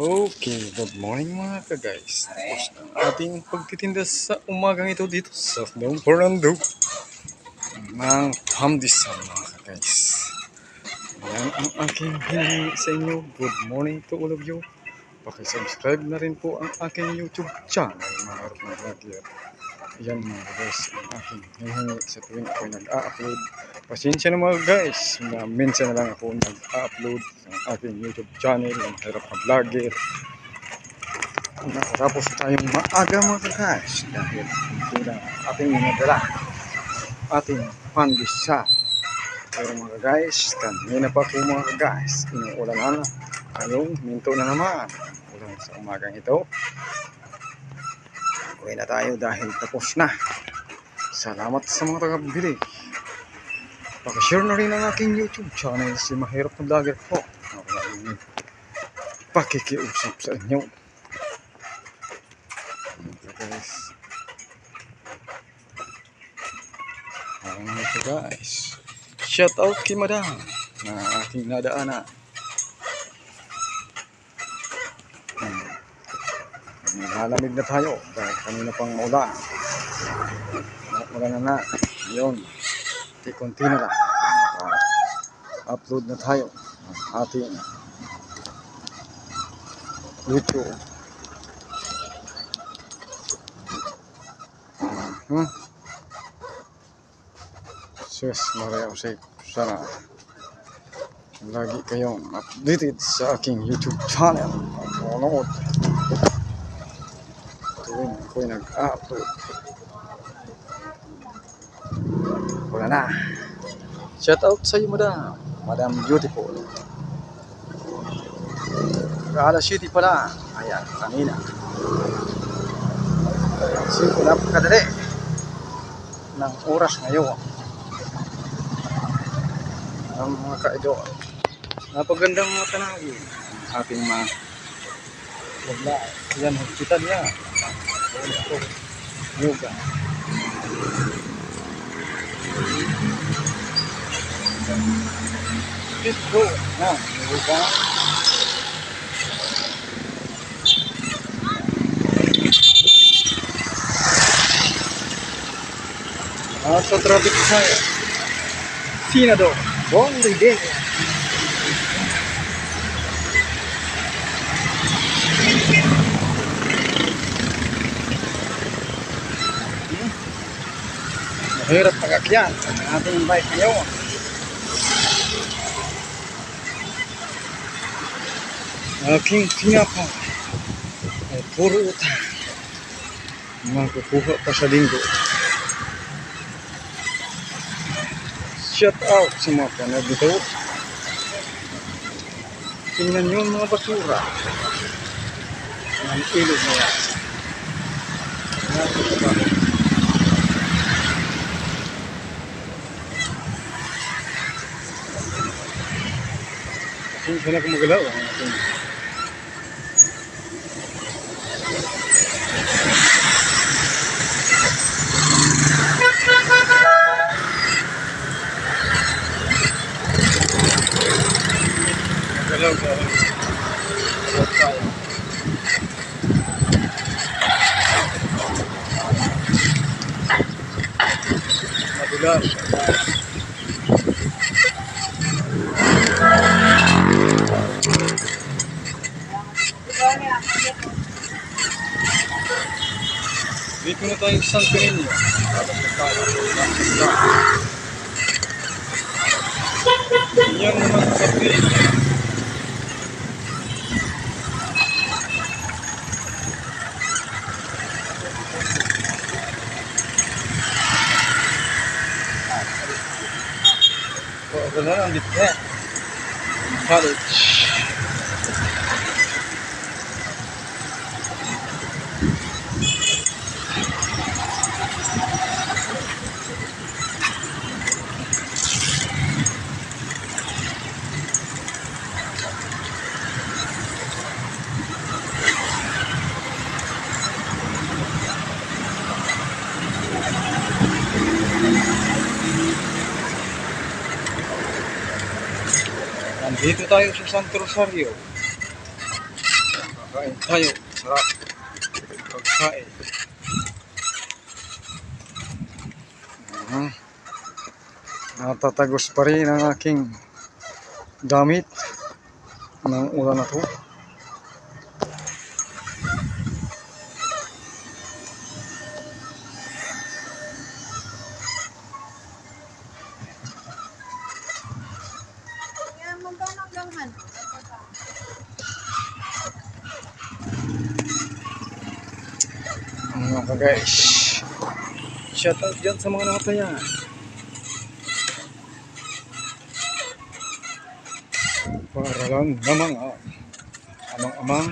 Okay, good morning mga ka-guys. Tapos ang ating pagtitinda sa umagang ito dito sa Don Fernando ng Hamdisan mga ka-guys. Yan ang aking hinihingi sa inyo. Good morning to all of you. Pakisubscribe na rin po ang aking YouTube channel mga vlogger. Yan mga guys, ang aking hinihingi sa tuwing ako nag-a-upload. Pasensya na mga guys, minsan na lang ako nag-a-upload sa aking YouTube channel, ang hirap na vlogger. Nakatapos tayong maaga mga guys dahil hindi na ating minadala ating pandisa. Pero mga guys, kanina pa po mga guys, inuulan na ngayong minto na naman. Ulan sa umagang ito. Uwi na tayo dahil tapos na. Salamat sa mga tagabili. Pakishare na rin ang aking YouTube channel, si Mahirap na Vlogger po. Ako na rin pakikiusap sa inyo. Okay, guys. Na ito guys. Shout out kay Madam na aking nadaanan. Hmm. Lalamig na tayo dahil kanina pang maulan. Maulan na na. Yun. Kunti-kunti na. Upload na tayo ng ating YouTube. Hmm. Sus, Maria Jose, sana lagi kayong updated sa aking YouTube channel. Manonood. Tuwing ako'y nag-upload. Wala na. Shout out sa iyo, madam. Madam Beautiful. Alas City pala. Ayan, kanina. Simple napakadali ng oras ngayon. Ang mga kaidol. Napagandang mga tanawin. Ating mga wala. Yan, hospital niya. Yoga. Let's go. Na, yoga. Nasa traffic tayo. Senador Bong Revilla. Mahirap pagakyan ang ating bike ngayon. Aking tinapa ay puro utang. Makukuha pa sa linggo. Shout out sa mga panood dito. Tingnan nyo ang mga basura. Ang ilog na yan. Napakababa. Pasensya na magalaw ang ating magalaw dahil magalaw Peña. Tapos na tayo. Yan naman sa Peña. Oh, ito na lang dito. Tayo sa Santo Rosario. Kain tayo. Sarap. Pagkain. Mhm. Natatagos pa rin ang aking damit ng ulan na to. Han? Mga ka guys. Shout out dyan sa mga namatayan. Para lang na mga amang-amang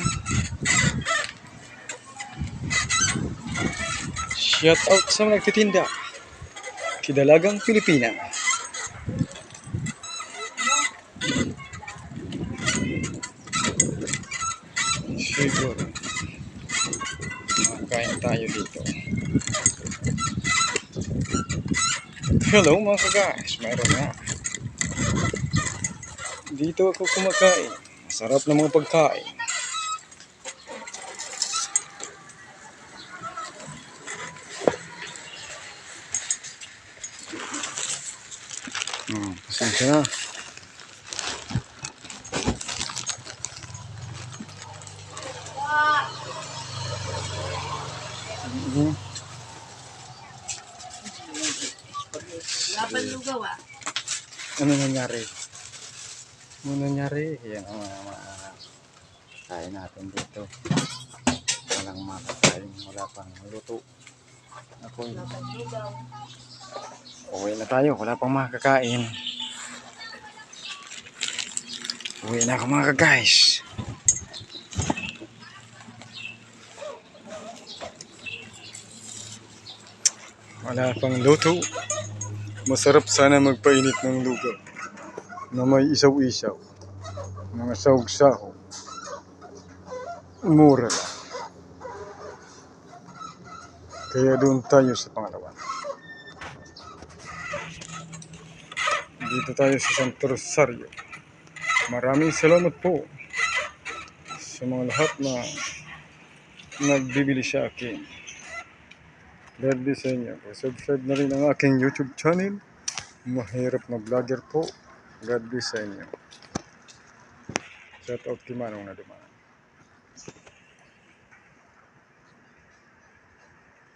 Shout out sa mga nagtitinda. Kidalagang Pilipina. Siguro. Makain tayo dito. Hello mga ka-guys, meron na. Dito ako kumakain. Sarap ng mga pagkain. Hmm, pasensya na. Laban lugaw ah. Ano nangyari? Ano nangyari? Yan ang mga, mga kain natin dito. Walang makakain, wala pang luto. Ako, Laban lugaw. uwi na tayo, wala pang makakain. Uwi na ako mga guys. Wala pang luto. Masarap sana magpainit ng lugaw na may isaw-isaw. Mga sahog-sahog. Mura lang. Kaya doon tayo sa pangalawa. Dito tayo sa Santo Rosario. Maraming salamat po sa mga lahat na nagbibili sa akin. God bless sa inyo. Subscribe na rin ang aking YouTube channel. Mahirap na vlogger po. God bless sa inyo. Shout out kay Manong na dumaan.